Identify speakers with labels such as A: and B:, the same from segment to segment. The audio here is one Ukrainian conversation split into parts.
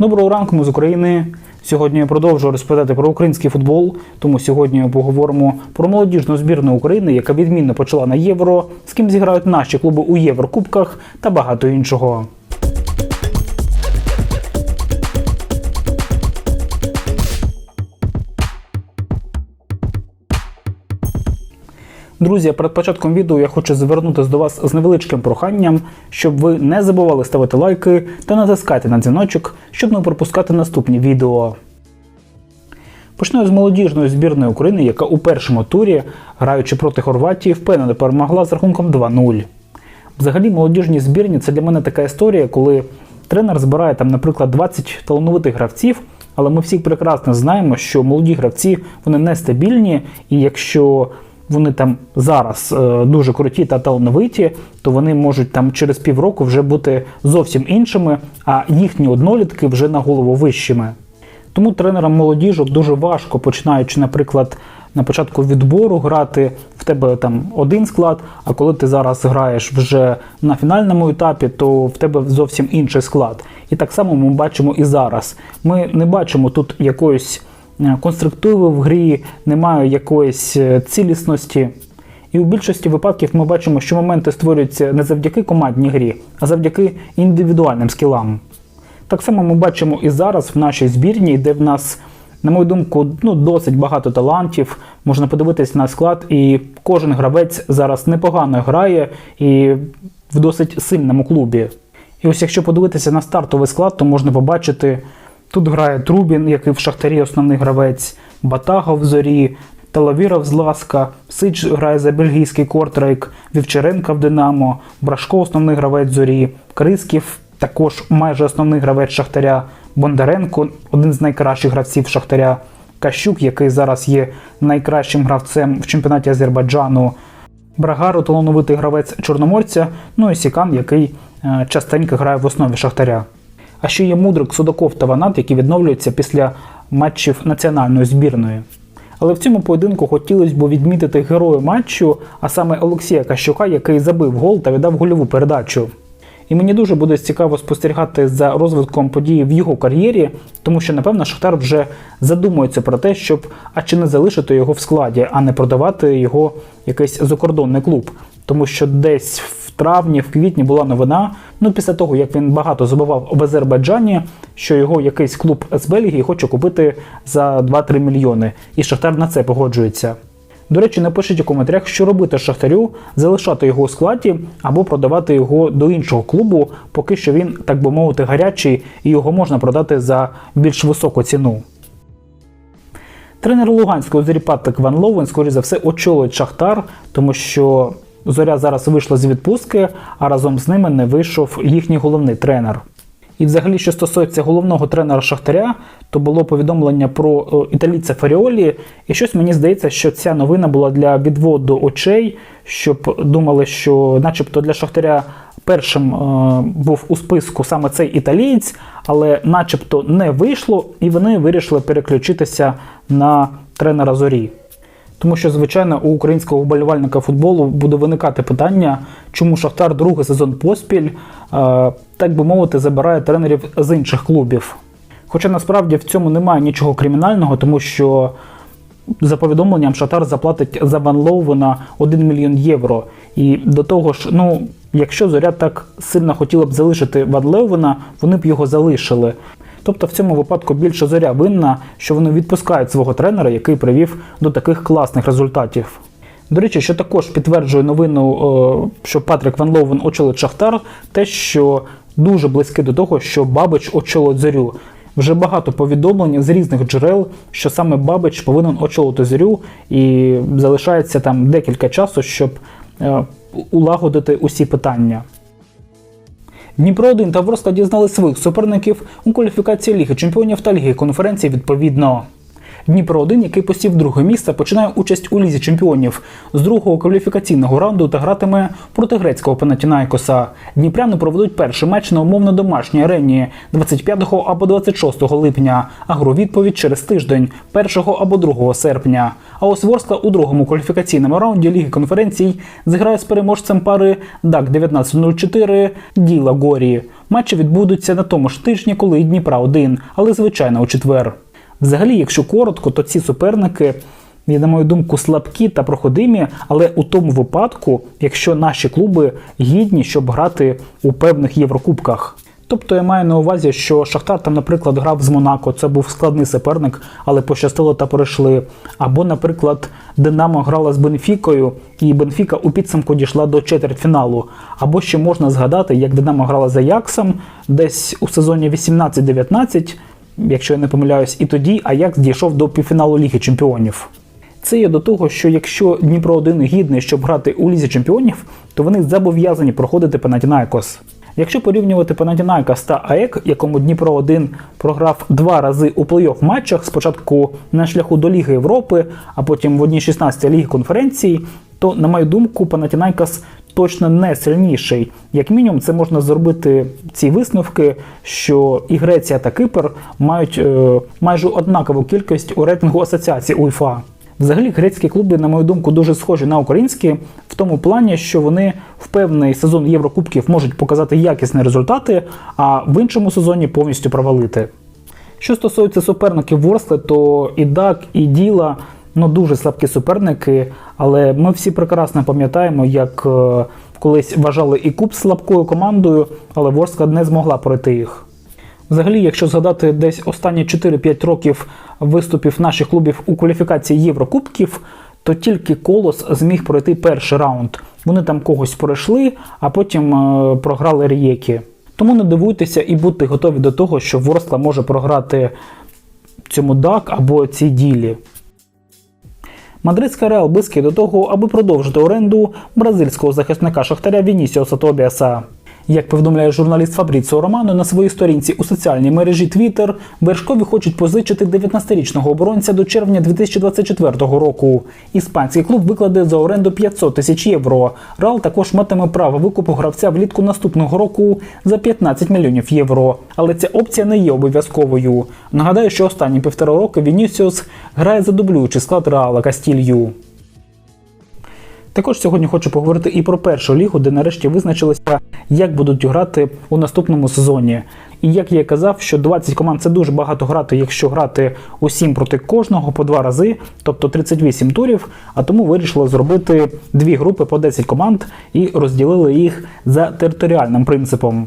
A: Доброго ранку, ми з України. Сьогодні я продовжую розповідати про український футбол. Тому сьогодні поговоримо про молодіжну збірну України, яка відмінно почала на євро, з ким зіграють наші клуби у Єврокубках та багато іншого. Друзі, перед початком відео я хочу звернутися до вас з невеличким проханням, щоб ви не забували ставити лайки та натискати на дзвіночок, щоб не пропускати наступні відео. Почну з молодіжної збірної України, яка у першому турі, граючи проти Хорватії, впевнено перемогла з рахунком 2-0. Взагалі, молодіжні збірні це для мене така історія, коли тренер збирає там, наприклад, 20 талановитих гравців, але ми всі прекрасно знаємо, що молоді гравці вони нестабільні, і якщо вони там зараз е, дуже круті та талановиті, то вони можуть там через півроку вже бути зовсім іншими, а їхні однолітки вже на голову вищими. Тому тренерам молодіжок дуже важко, починаючи, наприклад, на початку відбору грати в тебе там один склад, а коли ти зараз граєш вже на фінальному етапі, то в тебе зовсім інший склад. І так само ми бачимо і зараз. Ми не бачимо тут якоїсь конструктиви в грі, немає якоїсь е, цілісності. І у більшості випадків ми бачимо, що моменти створюються не завдяки командній грі, а завдяки індивідуальним скілам. Так само ми бачимо і зараз в нашій збірні, де в нас, на мою думку, ну, досить багато талантів. Можна подивитись на склад, і кожен гравець зараз непогано грає і в досить сильному клубі. І ось якщо подивитися на стартовий склад, то можна побачити, тут грає Трубін, який в Шахтарі основний гравець, Батага в зорі, Талавіров з Ласка, Сич грає за бельгійський кортрейк, Вівчаренка в Динамо, Брашко основний гравець зорі, Крисків також майже основний гравець Шахтаря, Бондаренко один з найкращих гравців Шахтаря, Кащук, який зараз є найкращим гравцем в чемпіонаті Азербайджану, Брагару, талановитий гравець Чорноморця, ну і Сікан, який е, частенько грає в основі Шахтаря. А ще є Мудрик, Судаков та Ванат, які відновлюються після матчів національної збірної. Але в цьому поєдинку хотілося б відмітити герою матчу, а саме Олексія Кащука, який забив гол та віддав гольову передачу. І мені дуже буде цікаво спостерігати за розвитком подій в його кар'єрі, тому що, напевно, Шахтар вже задумується про те, щоб а чи не залишити його в складі, а не продавати його якийсь закордонний клуб. Тому що десь в травні, в квітні була новина. Ну, після того, як він багато забував об Азербайджані, що його якийсь клуб з Бельгії хоче купити за 2-3 мільйони. І Шахтар на це погоджується. До речі, напишіть у коментарях, що робити Шахтарю, залишати його у складі або продавати його до іншого клубу, поки що він, так би мовити, гарячий і його можна продати за більш високу ціну. Тренер Луганського зорі Патрик Ван Ловен, скоріше за все, очолить Шахтар, тому що зоря зараз вийшла з відпустки, а разом з ними не вийшов їхній головний тренер. І, взагалі, що стосується головного тренера Шахтаря, то було повідомлення про е, італійця Фаріолі. І щось мені здається, що ця новина була для відводу очей, щоб думали, що, начебто, для Шахтаря першим е, був у списку саме цей італієць, але начебто не вийшло, і вони вирішили переключитися на тренера зорі. Тому що, звичайно, у українського вболівальника футболу буде виникати питання, чому Шахтар другий сезон поспіль, е, так би мовити, забирає тренерів з інших клубів. Хоча насправді в цьому немає нічого кримінального, тому що за повідомленням Шахтар заплатить за Ван Лоувена 1 мільйон євро. І до того ж, ну, якщо зоря так сильно хотіла б залишити Ван Лоувена, вони б його залишили. Тобто в цьому випадку більше зоря винна, що вони відпускають свого тренера, який привів до таких класних результатів. До речі, що також підтверджує новину, е, що Патрік Ван Лоувен очолить Шахтар, те, що дуже близьке до того, що Бабич очолить зорю. Вже багато повідомлень з різних джерел, що саме Бабич повинен очолити зорю, і залишається там декілька часу, щоб е, улагодити усі питання. Дніпро 1 та Ворскла дізнали своїх суперників у кваліфікації Ліги Чемпіонів та Ліги конференції відповідно. Дніпро 1 який посів друге місце, починає участь у лізі чемпіонів з другого кваліфікаційного раунду та гратиме проти грецького Панатінайкоса. Дніпряни проведуть перший матч на умовно домашній арені 25 або 26 липня, а гру відповідь через тиждень 1 або 2 серпня. А ось Ворскла у другому кваліфікаційному раунді Ліги конференцій зіграє з переможцем пари ДАК 1904 Діла Горі. Матчі відбудуться на тому ж тижні, коли Дніпра 1, але звичайно у четвер. Взагалі, якщо коротко, то ці суперники, є, на мою думку, слабкі та проходимі, але у тому випадку, якщо наші клуби гідні, щоб грати у певних Єврокубках. Тобто я маю на увазі, що Шахтар там, наприклад, грав з Монако, це був складний суперник, але пощастило та перейшли. Або, наприклад, Динамо грала з Бенфікою, і Бенфіка у підсумку дійшла до четвертьфіналу. Або ще можна згадати, як Динамо грала за Аяксом десь у сезоні 18-19, якщо я не помиляюсь, і тоді Аякс дійшов до півфіналу Ліги Чемпіонів. Це є до того, що якщо Дніпро 1 гідний, щоб грати у Лізі Чемпіонів, то вони зобов'язані проходити Панатінайкос. Якщо порівнювати Панатінайкос та АЕК, якому Дніпро 1 програв два рази у плей-офф матчах, спочатку на шляху до Ліги Європи, а потім в одній 16 Ліги конференції, то, на мою думку, Панатінайкос точно не сильніший. Як мінімум, це можна зробити ці висновки, що і Греція та Кипр мають е, майже однакову кількість у рейтингу асоціації УЄФА. Взагалі, грецькі клуби, на мою думку, дуже схожі на українські в тому плані, що вони в певний сезон Єврокубків можуть показати якісні результати, а в іншому сезоні повністю провалити. Що стосується суперників Ворсли, то і Дак, і Діла ну дуже слабкі суперники, але ми всі прекрасно пам'ятаємо, як е, колись вважали і Куб слабкою командою, але Ворскла не змогла пройти їх. Взагалі, якщо згадати десь останні 4-5 років виступів наших клубів у кваліфікації Єврокубків, то тільки Колос зміг пройти перший раунд. Вони там когось пройшли, а потім е, програли Рієкі. Тому не дивуйтеся і будьте готові до того, що Ворскла може програти цьому ДАК або цій ділі. Мадридська Реал близький до того, аби продовжити оренду бразильського захисника Шахтаря Вінісіоса Тобіаса. Як повідомляє журналіст Фабріціо Романо на своїй сторінці у соціальній мережі Twitter, Вершкові хочуть позичити 19-річного оборонця до червня 2024 року. Іспанський клуб викладе за оренду 500 тисяч євро. Реал також матиме право викупу гравця влітку наступного року за 15 мільйонів євро. Але ця опція не є обов'язковою. Нагадаю, що останні півтора роки Вінісіус грає за дублюючий склад Реала Кастілью. Також сьогодні хочу поговорити і про першу лігу, де нарешті визначилися, як будуть грати у наступному сезоні. І як я казав, що 20 команд це дуже багато грати, якщо грати усім проти кожного по два рази, тобто 38 турів. А тому вирішили зробити дві групи по 10 команд і розділили їх за територіальним принципом.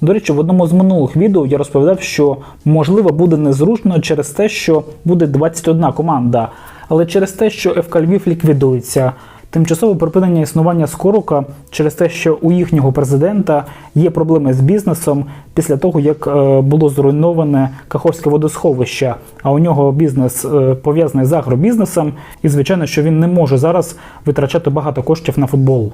A: До речі, в одному з минулих відео я розповідав, що можливо буде незручно через те, що буде 21 команда, але через те, що ФК Львів ліквідується. Тимчасове припинення існування Скорука через те, що у їхнього президента є проблеми з бізнесом після того, як е, було зруйноване Каховське водосховище, а у нього бізнес е, пов'язаний з агробізнесом, і звичайно, що він не може зараз витрачати багато коштів на футбол.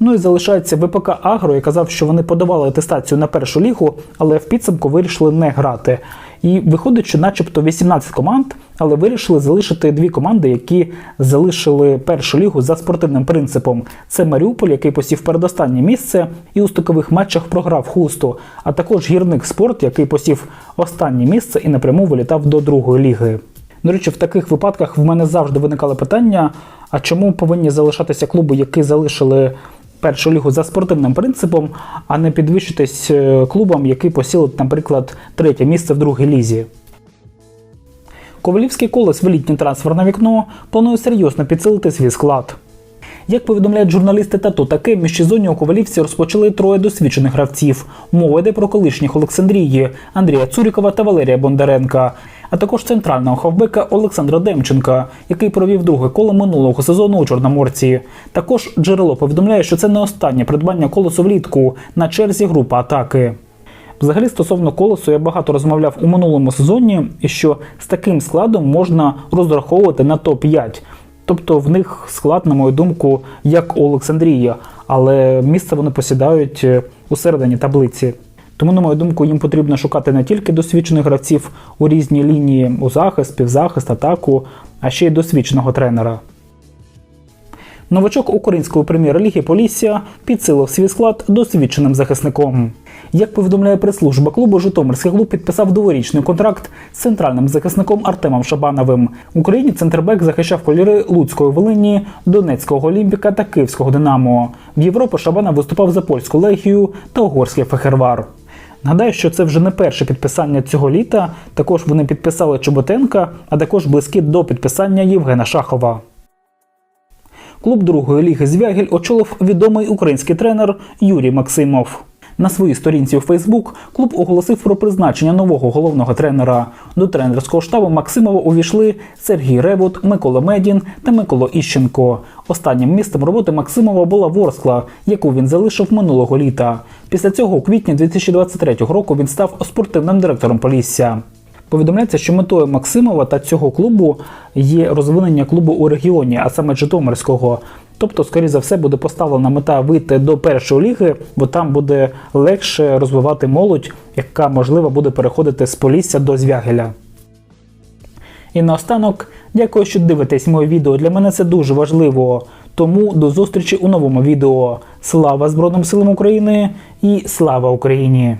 A: Ну і залишається ВПК Агро, я казав, що вони подавали атестацію на першу лігу, але в підсумку вирішили не грати. І виходить, що начебто 18 команд, але вирішили залишити дві команди, які залишили першу лігу за спортивним принципом. Це Маріуполь, який посів передостаннє місце і у стикових матчах програв хусту, а також гірник спорт, який посів останнє місце і напряму вилітав до другої ліги. До речі, в таких випадках в мене завжди виникали питання: а чому повинні залишатися клуби, які залишили першу лігу за спортивним принципом, а не підвищитись е, клубам, які посілить, наприклад, третє місце в другій лізі. Ковалівський колес в літнє трансферне вікно планує серйозно підсилити свій склад. Як повідомляють журналісти тату, таке в міжсезонні у Ковалівці розпочали троє досвідчених гравців. Мова йде про колишніх Олександрії Андрія Цурікова та Валерія Бондаренка, а також центрального хавбека Олександра Демченка, який провів друге коло минулого сезону у Чорноморці. Також джерело повідомляє, що це не останнє придбання колесу влітку на черзі групи атаки. Взагалі, стосовно колесу, я багато розмовляв у минулому сезоні, і що з таким складом можна розраховувати на топ-5. Тобто в них склад, на мою думку, як у Олександрія, але місце вони посідають е, у середині таблиці. Тому, на мою думку, їм потрібно шукати не тільки досвідчених гравців у різній лінії у захист, півзахист, атаку, а ще й досвідченого тренера. Новачок української прем'єр-ліги Полісся підсилив свій склад досвідченим захисником. Як повідомляє прес-служба клубу, Житомирський клуб підписав дворічний контракт з центральним захисником Артемом Шабановим. В Україні центрбек захищав кольори Луцької Волині, Донецького Олімпіка та Київського Динамо. В Європі Шабанов виступав за польську легію та угорський фехервар. Нагадаю, що це вже не перше підписання цього літа. Також вони підписали Чоботенка, а також близькі до підписання Євгена Шахова. Клуб другої ліги Звягель очолив відомий український тренер Юрій Максимов. На своїй сторінці у Фейсбук клуб оголосив про призначення нового головного тренера. До тренерського штабу Максимова увійшли Сергій Ревут, Микола Медін та Микола Іщенко. Останнім місцем роботи Максимова була Ворскла, яку він залишив минулого літа. Після цього у квітні 2023 року він став спортивним директором Полісся. Повідомляється, що метою Максимова та цього клубу є розвинення клубу у регіоні, а саме Житомирського. Тобто, скоріше за все, буде поставлена мета вийти до першої ліги, бо там буде легше розвивати молодь, яка можливо буде переходити з Полісся до Звягеля. І наостанок, дякую, що дивитесь моє відео. Для мене це дуже важливо. Тому до зустрічі у новому відео. Слава Збройним силам України і слава Україні!